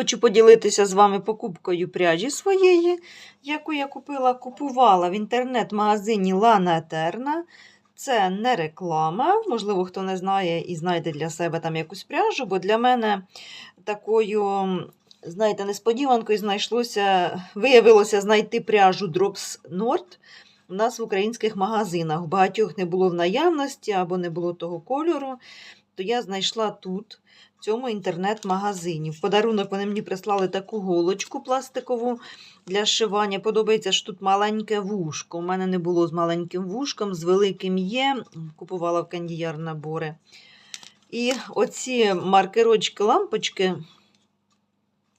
Хочу поділитися з вами покупкою пряжі своєї, яку я купила, купувала в інтернет-магазині Lana Eterna. Це не реклама. Можливо, хто не знає і знайде для себе там якусь пряжу, бо для мене такою, знаєте, несподіванкою знайшлося, виявилося знайти пряжу Drops Nord у нас в українських магазинах. Багатьох не було в наявності або не було того кольору, то я знайшла тут цьому інтернет-магазині. В подарунок вони мені прислали таку голочку пластикову для шивання. Подобається, що тут маленьке вушко. У мене не було з маленьким вушком, з великим є. Купувала в кандіяр набори. І оці маркерочки, лампочки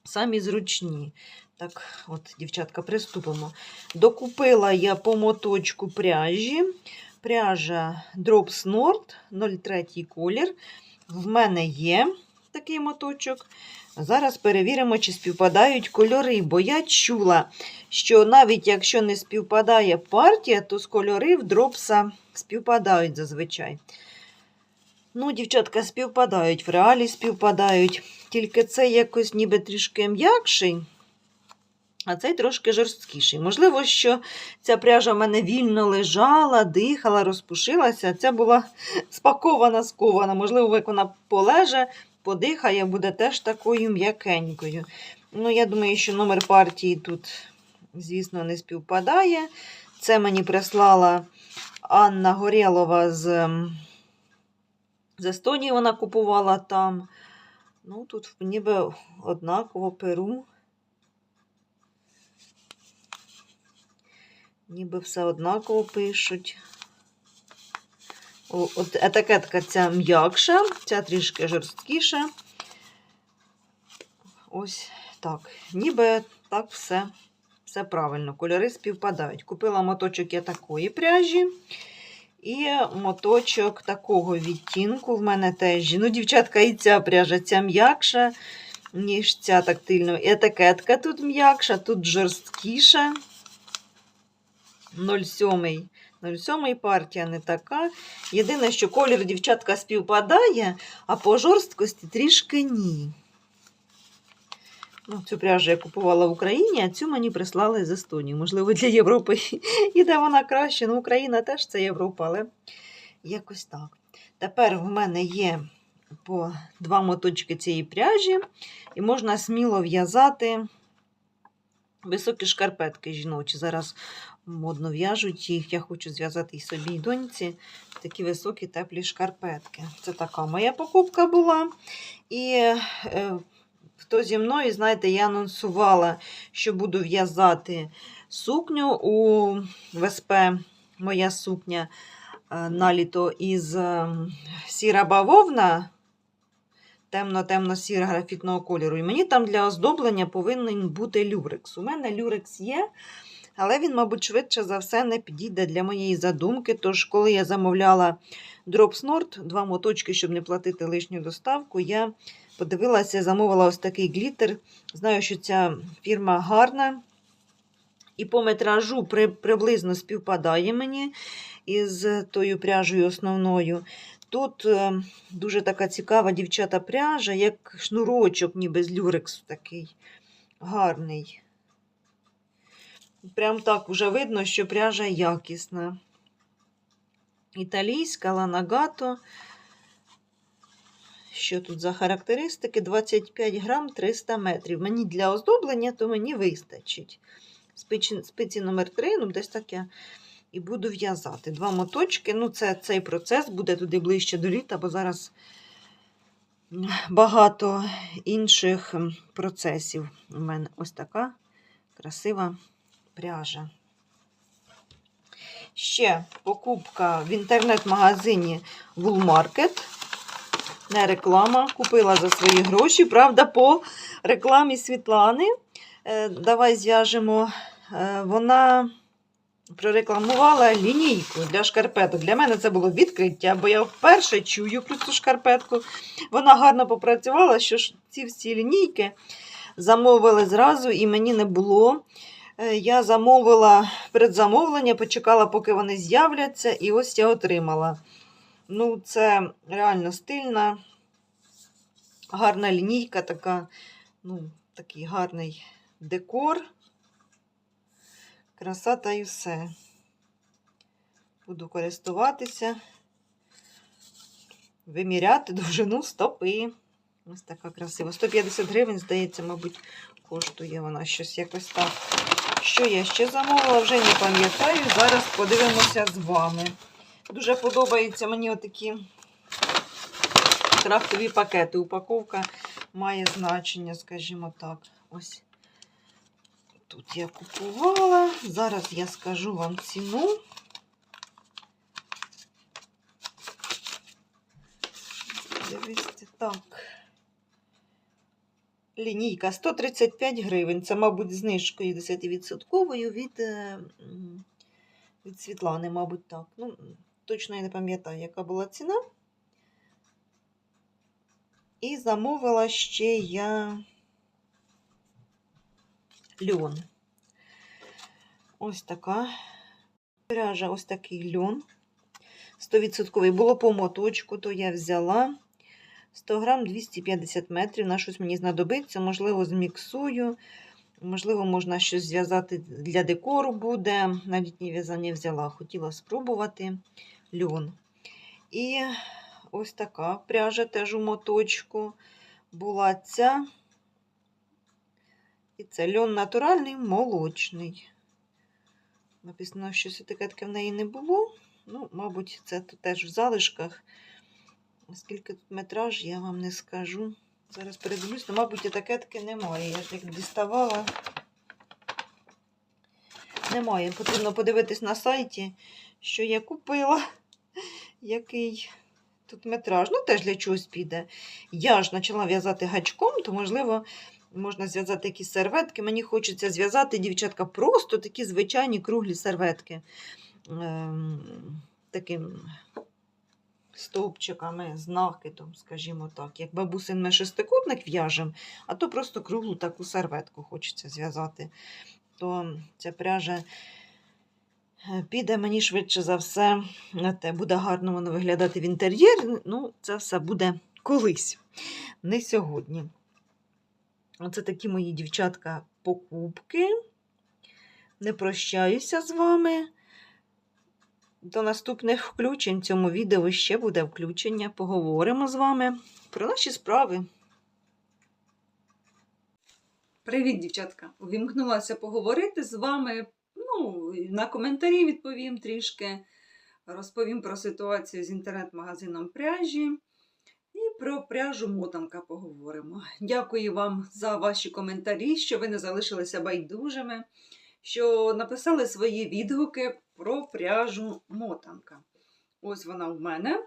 самі зручні. Так, от, дівчатка, приступимо. Докупила я по моточку пряжі. Пряжа Drops Nord 03 колір. В мене є такий моточок. Зараз перевіримо, чи співпадають кольори, бо я чула, що навіть якщо не співпадає партія, то з кольори в дропса співпадають зазвичай. Ну, дівчатка, співпадають, в реалі співпадають. Тільки це якось ніби трішки м'якший, а цей трошки жорсткіший. Можливо, що ця пряжа в мене вільно лежала, дихала, розпушилася. Ця була спакована, скована. Можливо, як вона полеже, подихає, буде теж такою м'якенькою. Ну, я думаю, що номер партії тут, звісно, не співпадає. Це мені прислала Анна Горєлова з, ем, з Естонії, вона купувала там. Ну, тут ніби однаково перу. Ніби все однаково пишуть. От етикетка ця м'якша, ця трішки жорсткіша. Ось так. Ніби так все все правильно. Кольори співпадають. Купила моточок я такої пряжі. І моточок такого відтінку в мене теж. Ну, дівчатка, і ця пряжа ця м'якша, ніж ця тактильна. Етикетка тут м'якша, тут жорсткіша. 0,7. 0,7 партія не така. Єдине, що колір дівчатка співпадає, а по жорсткості трішки ні. Ну, Цю пряжу я купувала в Україні, а цю мені прислали з Естонії. Можливо, для Європи іде вона краще. Ну, Україна теж це Європа, але якось так. Тепер в мене є по два моточки цієї пряжі, і можна сміло в'язати високі шкарпетки жіночі. Зараз модно в'яжуть їх. Я хочу зв'язати і собі і доньці такі високі теплі шкарпетки. Це така моя покупка була. І е, хто зі мною, знаєте, я анонсувала, що буду в'язати сукню у ВСП, моя сукня е, на літо із е, сіра бавовна. Темно-темно-сіра графітного кольору. І мені там для оздоблення повинен бути люрекс. У мене люрекс є, але він, мабуть, швидше за все не підійде для моєї задумки. Тож, коли я замовляла Nord, два моточки, щоб не платити лишню доставку, я подивилася, замовила ось такий глітер. Знаю, що ця фірма гарна. І по метражу при, приблизно співпадає мені із тою пряжею основною. Тут е, дуже така цікава дівчата пряжа, як шнурочок, ніби з люрексу такий гарний. Прям так вже видно, що пряжа якісна. Італійська ланагато. Що тут за характеристики? 25 грам 300 метрів. Мені для оздоблення, то мені вистачить. Спиці, спиці номер 3, ну десь таке. І буду в'язати. Два моточки. Ну, це цей процес буде туди ближче до літа, бо зараз багато інших процесів. У мене ось така красива пряжа. Ще покупка в інтернет-магазині Woolmarket. Не реклама. Купила за свої гроші. Правда, по рекламі Світлани. Е, Давай зв'яжемо. Е, Вона прорекламувала лінійку для шкарпеток. Для мене це було відкриття, бо я вперше чую про цю шкарпетку. Вона гарно попрацювала, що ж ці всі лінійки замовили зразу, і мені не було Я замовила предзамовлення, почекала, поки вони з'являться, і ось я отримала. Ну, це реально стильна, гарна лінійка, така, ну, такий гарний декор. Краса та й все. Буду користуватися, виміряти довжину стопи. Ось така красива. 150 гривень, здається, мабуть, коштує вона щось якось так. Що я ще замовила, вже не пам'ятаю. Зараз подивимося з вами. Дуже подобаються мені отакі крафтові пакети. Упаковка має значення, скажімо так. Ось тут я купувала. Зараз я скажу вам ціну. Дивіться, так. Лінійка 135 гривень. Це, мабуть, знижкою 10% від, е, від Світлани, мабуть, так. Ну, точно я не пам'ятаю, яка була ціна. І замовила ще я льон. Ось така пряжа, ось такий льон. 100%. Було по моточку, то я взяла 100 грам 250 метрів. На щось мені знадобиться, можливо, зміксую. Можливо, можна щось зв'язати для декору буде. На літнє в'язання взяла, хотіла спробувати льон. І ось така пряжа теж у моточку була ця. І це льон натуральний, молочний. Написано, що етикетки в неї не було. Ну, мабуть, це теж в залишках. Скільки тут метраж, я вам не скажу. Зараз передивлюсь, ну, мабуть, етикетки немає. Я ж як діставала. Немає. Потрібно подивитись на сайті, що я купила. Який тут метраж. Ну, теж для чогось піде. Я ж почала в'язати гачком, то, можливо, можна зв'язати якісь серветки. Мені хочеться зв'язати, дівчатка, просто такі звичайні круглі серветки. Ем, таким стовпчиками з накидом, скажімо так. Як бабусин ми шестикутник в'яжемо, а то просто круглу таку серветку хочеться зв'язати. То ця пряжа е, піде мені швидше за все те. Буде гарно воно виглядати в інтер'єрі. Ну, це все буде колись, не сьогодні. Оце такі мої дівчатка покупки. Не прощаюся з вами. До наступних включень в цьому відео ще буде включення. Поговоримо з вами про наші справи. Привіт, дівчатка! Увімкнулася поговорити з вами. Ну, на коментарі відповім трішки. Розповім про ситуацію з інтернет-магазином пряжі. І про пряжу мотанка поговоримо. Дякую вам за ваші коментарі, що ви не залишилися байдужими, що написали свої відгуки про пряжу мотанка. Ось вона в мене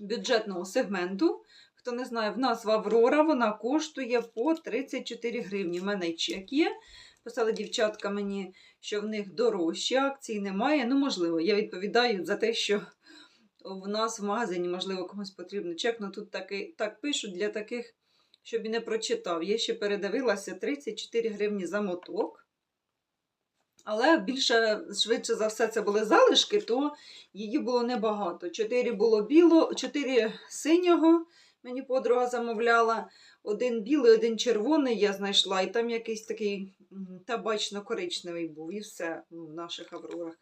бюджетного сегменту. Хто не знає, в нас в Аврора вона коштує по 34 гривні. У мене чек є. Писали дівчатка мені, що в них дорожчі акції немає. Ну, можливо, я відповідаю за те, що в нас в магазині, можливо, комусь потрібно чек. Ну тут таки, так пишуть для таких, щоб і не прочитав. Я ще передивилася 34 гривні за моток. Але більше, швидше за все, це були залишки, то її було небагато. Чотири було біло, чотири синього мені подруга замовляла. Один білий, один червоний я знайшла, і там якийсь такий табачно-коричневий був, і все в наших аврорах.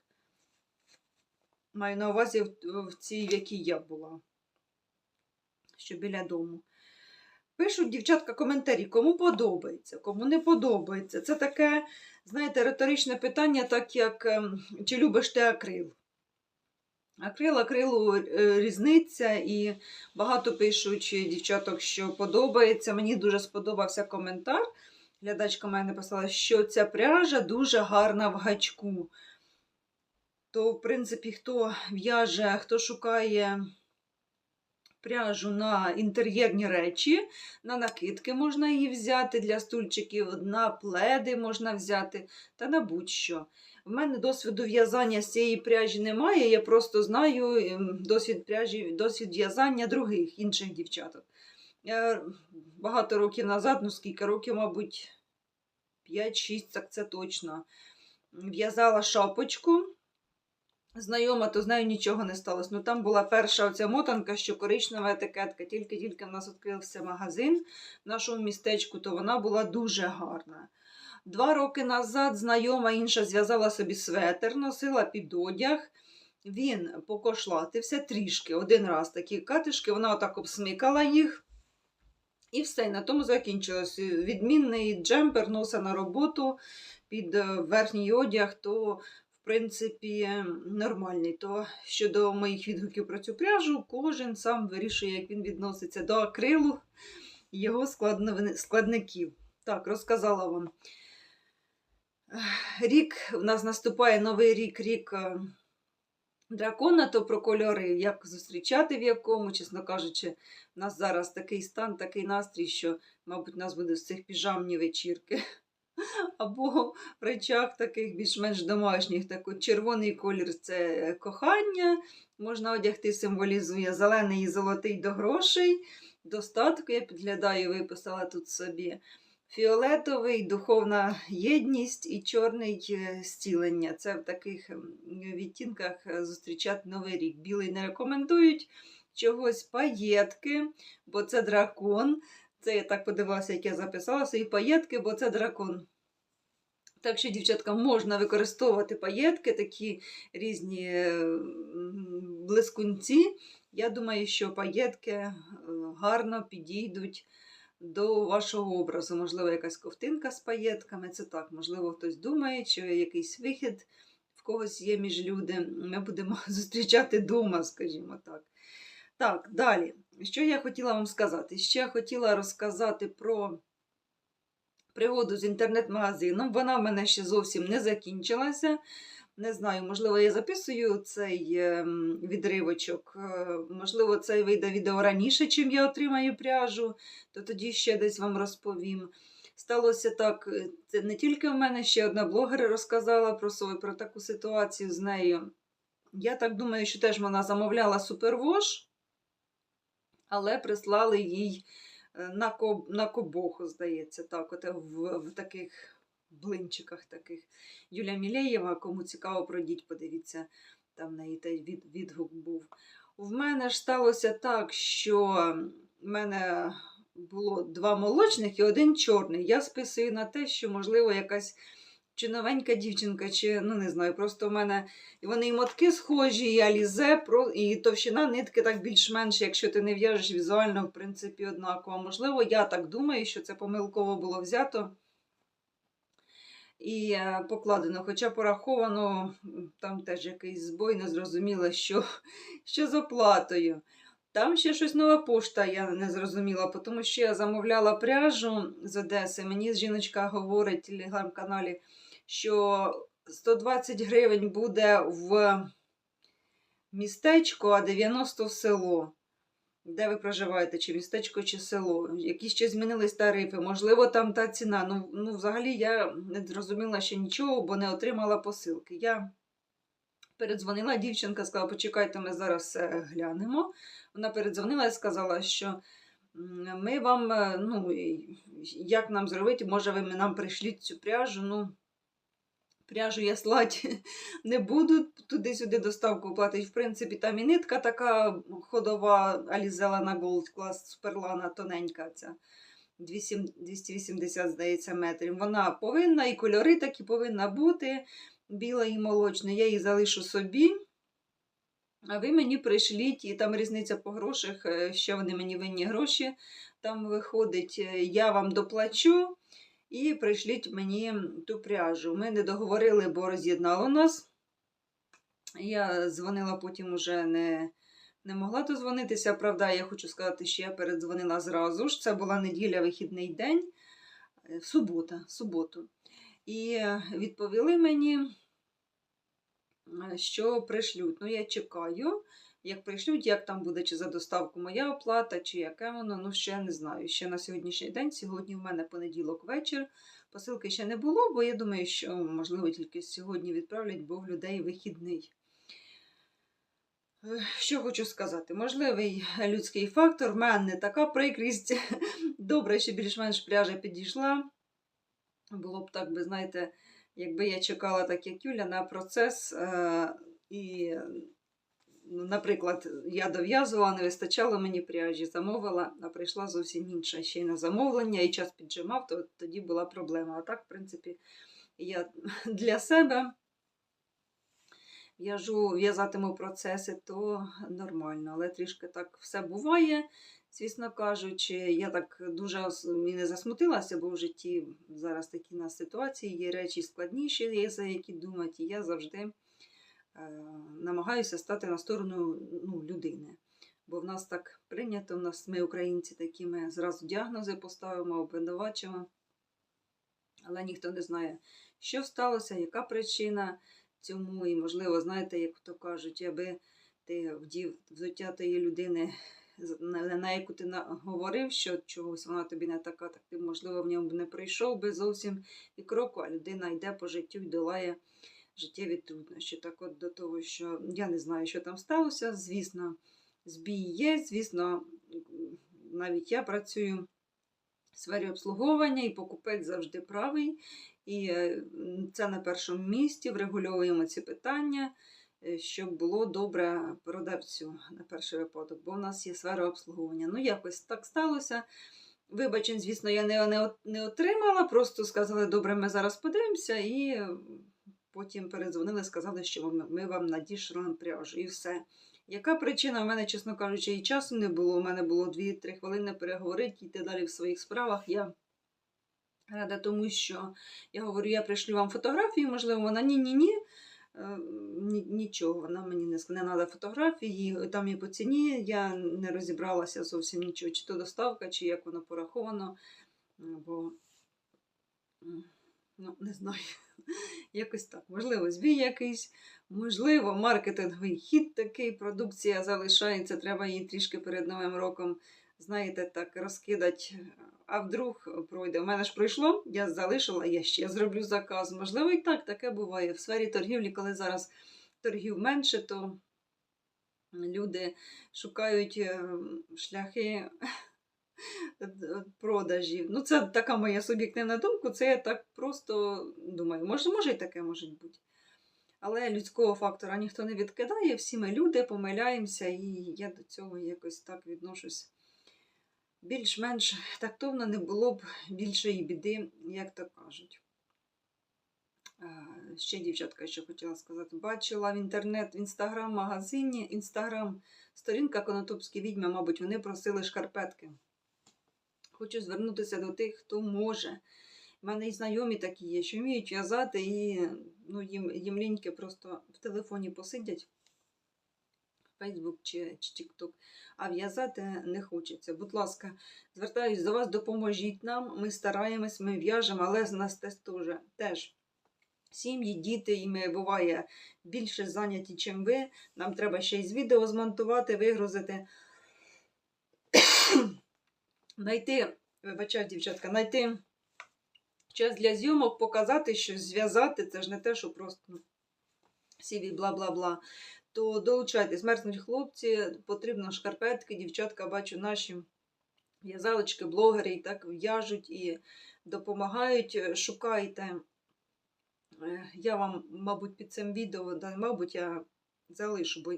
Маю на увазі в цій, в якій я була, що біля дому. Пишуть дівчатка коментарі, кому подобається, кому не подобається. Це таке, знаєте, риторичне питання, так як ем, чи любиш ти акрил. Акрил, акрилу е, різниця, і багато пишуть дівчаток, що подобається. Мені дуже сподобався коментар. Глядачка мене написала, що ця пряжа дуже гарна в гачку. То, в принципі, хто в'яже, хто шукає пряжу на інтер'єрні речі, на накидки можна її взяти для стульчиків, на пледи можна взяти та на будь-що. В мене досвіду в'язання з цієї пряжі немає, я просто знаю ем, досвід пряжі, досвід в'язання других інших дівчаток. Я багато років назад, ну скільки років, мабуть, 5-6, так це точно. В'язала шапочку. Знайома, то з нею нічого не сталося. Ну там була перша оця мотанка, що коричнева етикетка. Тільки-тільки в нас відкрився магазин в нашому містечку, то вона була дуже гарна. Два роки назад знайома інша зв'язала собі светр, носила під одяг. Він покошлатився трішки один раз такі катишки, вона отак обсмикала їх. І все, на тому закінчилось. Відмінний джемпер носа на роботу під е, верхній одяг, то, в принципі, нормальний. То щодо моїх відгуків про цю пряжу, кожен сам вирішує, як він відноситься до акрилу і його складників. Так, розказала вам. Рік в нас наступає новий рік, рік е, дракона, то про кольори, як зустрічати в якому, чесно кажучи, у нас зараз такий стан, такий настрій, що, мабуть, у нас буде з цих піжамні вечірки. Або в речах таких більш-менш домашніх. Так от червоний колір це кохання. Можна одягти, символізує зелений і золотий до грошей. Достатку я підглядаю, виписала тут собі. Фіолетовий духовна єдність і чорний е, зцілення. Це в таких відтінках е, зустрічати новий рік. Білий не рекомендують чогось паєтки, бо це дракон. Це я так подивилася, як я записала свої паєтки, бо це дракон. Так що, дівчатка, можна використовувати паєтки, такі різні е, блискунці. Я думаю, що паєтки е, гарно підійдуть до вашого образу. Можливо, якась ковтинка з паєтками. Це так, можливо, хтось думає, що якийсь вихід в когось є між люди. Ми будемо зустрічати вдома, скажімо так. Так, далі. Що я хотіла вам сказати? Ще я хотіла розказати про пригоду з інтернет-магазином. Вона в мене ще зовсім не закінчилася. Не знаю, можливо, я записую цей ем, відривочок. Е, Можливо, це вийде відео раніше, чим я отримаю пряжу, то тоді ще десь вам розповім. Сталося так, е, це не тільки в мене, ще одна блогер розказала про свою про таку ситуацію з нею. Я так думаю, що теж вона замовляла супервош, але прислали їй е, на, на кобоху, здається, так, от в, в таких блинчиках таких. Юля Мілеєва, кому цікаво, пройдіть, подивіться, там неї від, відгук був. В мене ж сталося так, що в мене було два молочних і один чорний. Я списую на те, що, можливо, якась чи новенька дівчинка, чи ну не знаю, просто в мене вони і мотки схожі, і алізе, і товщина нитки так більш-менш, якщо ти не в'яжеш візуально, в принципі, однаково. Можливо, я так думаю, що це помилково було взято і е, покладено, хоча пораховано, там теж якийсь збой, не зрозуміло, що, що з оплатою. Там ще щось нова пошта, я не зрозуміла, тому що я замовляла пряжу з Одеси. Мені жіночка говорить в телеграм-каналі, що 120 гривень буде в містечко, а 90 в село. Де ви проживаєте, чи містечко, чи село? Які ще змінились тарифи? Можливо, там та ціна. Ну, ну взагалі я не зрозуміла ще нічого, бо не отримала посилки. Я передзвонила, дівчинка сказала, почекайте, ми зараз все глянемо. Вона передзвонила і сказала, що ми вам, е, ну, як нам зробити, може, ви нам прийшліть цю пряжу. Ну, пряжу я слати не буду, туди-сюди доставку платить. В принципі, там і нитка така ходова, Алізела на Gold Суперлана тоненька ця. 280, здається, метрів. Вона повинна, і кольори такі повинна бути, біла і молочна. Я її залишу собі. А ви мені прийшліть, і там різниця по грошах, е, ще вони мені винні гроші. Там виходить, е, я вам доплачу і прийшліть мені ту пряжу. Ми не договорили, бо роз'єднало нас. Я дзвонила потім уже не, не могла дозвонитися. Правда, я хочу сказати, що я передзвонила зразу ж. Це була неділя, вихідний день, е, субота, суботу. І відповіли мені, е, що пришлють. Ну, я чекаю, як пришлють, як там буде, чи за доставку моя оплата, чи яке воно, ну ще не знаю. Ще на сьогоднішній день, сьогодні в мене понеділок вечір. Посилки ще не було, бо я думаю, що, можливо, тільки сьогодні відправлять, бо в людей вихідний. Е, Що хочу сказати? Можливий людський фактор, в мене така прикрість. Добре, що більш-менш пряжа підійшла. було б так би, знаєте, якби я чекала, так як Юля, на процес. Е, і, наприклад, я дов'язувала, не вистачало мені пряжі, замовила, а прийшла зовсім інша ще й на замовлення, і час піджимав, то тоді була проблема. А так, в принципі, я для себе в'яжу, в'язатиму процеси, то нормально. Але трішки так все буває, звісно кажучи. Я так дуже і не засмутилася, бо в житті зараз такі на ситуації, є речі складніші, є за які думати. І я завжди намагаюся стати на сторону ну, людини. Бо в нас так прийнято, в нас ми, українці, такі ми зразу діагнози поставимо, обвинувачимо. Але ніхто не знає, що сталося, яка причина цьому. І, можливо, знаєте, як то кажуть, аби ти вдів взуття тієї людини, на, на яку ти говорив, що чогось вона тобі не така, так ти, можливо, в ньому б не прийшов би зовсім і кроку, а людина йде по життю і долає життєві труднощі. Так от до того, що я не знаю, що там сталося. Звісно, збій є, звісно, навіть я працюю в сфері обслуговування, і покупець завжди правий. І е, це на першому місці. Врегульовуємо ці питання, е, щоб було добре продавцю на перший випадок, бо в нас є сфера обслуговування. Ну, якось так сталося. Вибачень, звісно, я не, не, отримала, просто сказали, добре, ми зараз подивимося, і потім передзвонили, сказали, що ми, вам надішлемо пряжу, і все. Яка причина? У мене, чесно кажучи, і часу не було. У мене було 2-3 хвилини переговорити, йти далі в своїх справах. Я рада тому, що я говорю, я пришлю вам фотографію, можливо, вона ні-ні-ні. Е, Нічого, вона мені не, не треба фотографії, там і по ціні я не розібралася зовсім нічого, чи то доставка, чи як воно пораховано. е, Бо ну, не знаю. Якось так. Можливо, збій якийсь, можливо, маркетинговий хід такий, продукція залишається, треба її трішки перед Новим роком, знаєте, так розкидати. А вдруг пройде. У мене ж пройшло, я залишила, я ще зроблю заказ. Можливо, і так таке буває. В сфері торгівлі, коли зараз торгів менше, то люди шукають е, шляхи продажів. Ну, це така моя суб'єктивна думка, це я так просто думаю. Може, може і таке може бути. Але людського фактора ніхто не відкидає, всі ми люди, помиляємося, і я до цього якось так відношусь. Більш-менш тактовно не було б більшої біди, як то кажуть. Ще дівчатка, що хотіла сказати, бачила в інтернет, в інстаграм-магазині, інстаграм сторінка Конотопські відьми, мабуть, вони просили шкарпетки. Хочу звернутися до тих, хто може. У мене і знайомі такі є, що вміють в'язати, і ну, їм, їм ліньки просто в телефоні посидять, Facebook чи, чи TikTok, а в'язати не хочеться. Будь ласка, звертаюсь до вас, допоможіть нам. Ми стараємось, ми в'яжемо, але з нас теж теж. теж. Сім'ї, діти, і ми буває більше зайняті, чим ви. Нам треба ще й з відео змонтувати, вигрузити. Найти, вибачаю, дівчатка, знайти час для зйомок, показати щось, зв'язати. Це ж не те, що просто ну, сіві бла-бла-бла. То долучайтесь, мерзнуть хлопці, потрібно шкарпетки, дівчатка, бачу, наші в'язалочки, блогери і так в'яжуть і допомагають. Шукайте. Е, Я вам, мабуть, під цим відео, да, мабуть, я залишу, бо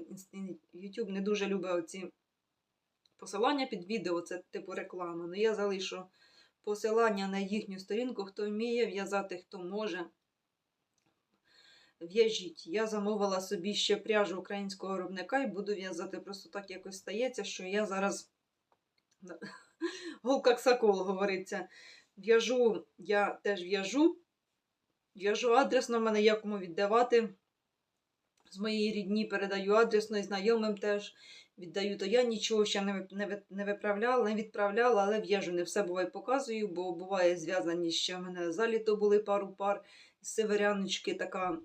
YouTube не дуже любить оці посилання під відео, це типу реклама. Ну я залишу посилання на їхню сторінку, хто вміє в'язати, хто може. В'яжіть. Я замовила собі ще пряжу українського виробника і буду в'язати. Просто так якось стається, що я зараз голка сокол говориться. В'яжу, я теж в'яжу. В'яжу адресно, мене є кому віддавати. З моєї рідні передаю адресно і знайомим теж віддаю. То я нічого ще не, виправляла, не відправляла, але в'яжу. Не все буває показую, бо буває зв'язані ще в мене заліто були пару пар. Северяночки така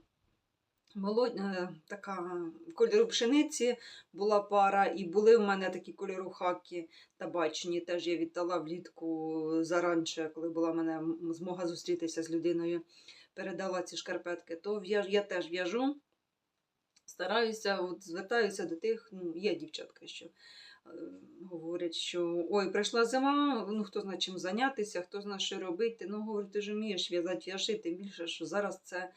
молодь, е, така кольору пшениці була пара, і були в мене такі кольору хаки табачні. Теж я віддала влітку заранче, коли була в мене змога зустрітися з людиною, передала ці шкарпетки. То в'яж, я теж в'яжу. Стараюся, от звертаюся до тих, ну, є дівчатка, що е, говорять, що ой, прийшла зима, ну хто знає чим зайнятися, хто знає, що робити. Ну, говорить, ти ж вмієш в'язати в'яжи, тим більше, що зараз це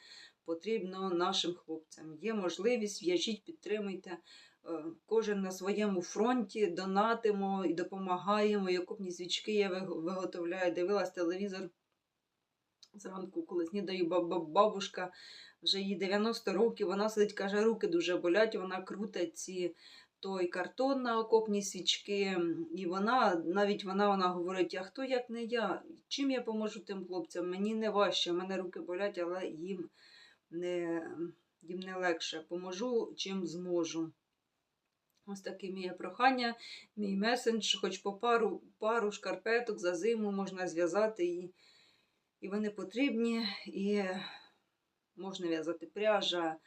потрібно нашим хлопцям. Є можливість, в'яжіть, підтримуйте. Е, Кожен на своєму фронті донатимо і допомагаємо. І окопні свічки я виготовляю, дивилась телевізор зранку, коли снідаю баб- баб- бабушка, вже їй 90 років, вона сидить, каже, руки дуже болять, вона крутить ці той картон на окопні свічки. І вона, навіть вона, вона говорить, а хто як не я? Чим я поможу тим хлопцям? Мені не важче, в мене руки болять, але їм не, їм не легше. Поможу, чим зможу. Ось таке моє прохання, мій месендж, хоч по пару, пару шкарпеток за зиму можна зв'язати, і, і вони потрібні, і можна в'язати пряжа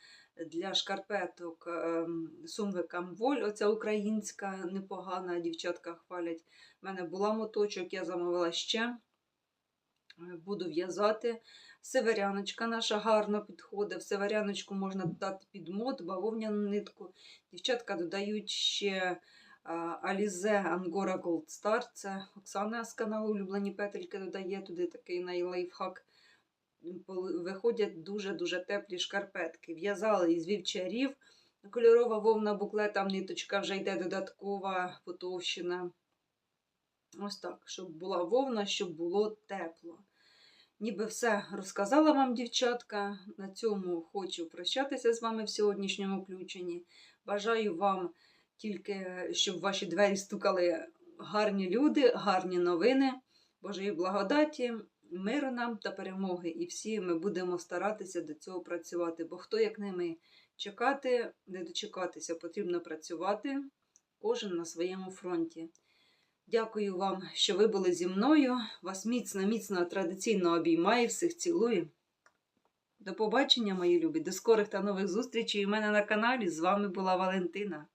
для шкарпеток ем, сумвикам воль. Оця українська непогана, дівчатка хвалять. У мене була моточок, я замовила ще. Е, Буду в'язати. Северяночка наша гарно підходить. В северяночку можна додати під мод, бавовняну нитку. Дівчатка додають ще а, Alize Angora Gold Star. Це Оксана з каналу Улюблені петельки додає туди такий найлайфхак. Виходять дуже-дуже теплі шкарпетки. В'язали із вівчарів. Кольорова вовна буклет, там ниточка вже йде додаткова потовщина. Ось так, щоб була вовна, щоб було тепло. Ніби все розказала вам, дівчатка. На цьому хочу прощатися з вами в сьогоднішньому включенні. Бажаю вам тільки, щоб в ваші двері стукали гарні люди, гарні новини, Божої благодаті, миру нам та перемоги. І всі ми будемо старатися до цього працювати. Бо хто, як не ми, чекати, не дочекатися, потрібно працювати, кожен на своєму фронті. Дякую вам, що ви були зі мною. Вас міцно, міцно, традиційно обіймаю, всіх цілую. До побачення, мої любі, до скорих та нових зустрічей у мене на каналі. З вами була Валентина.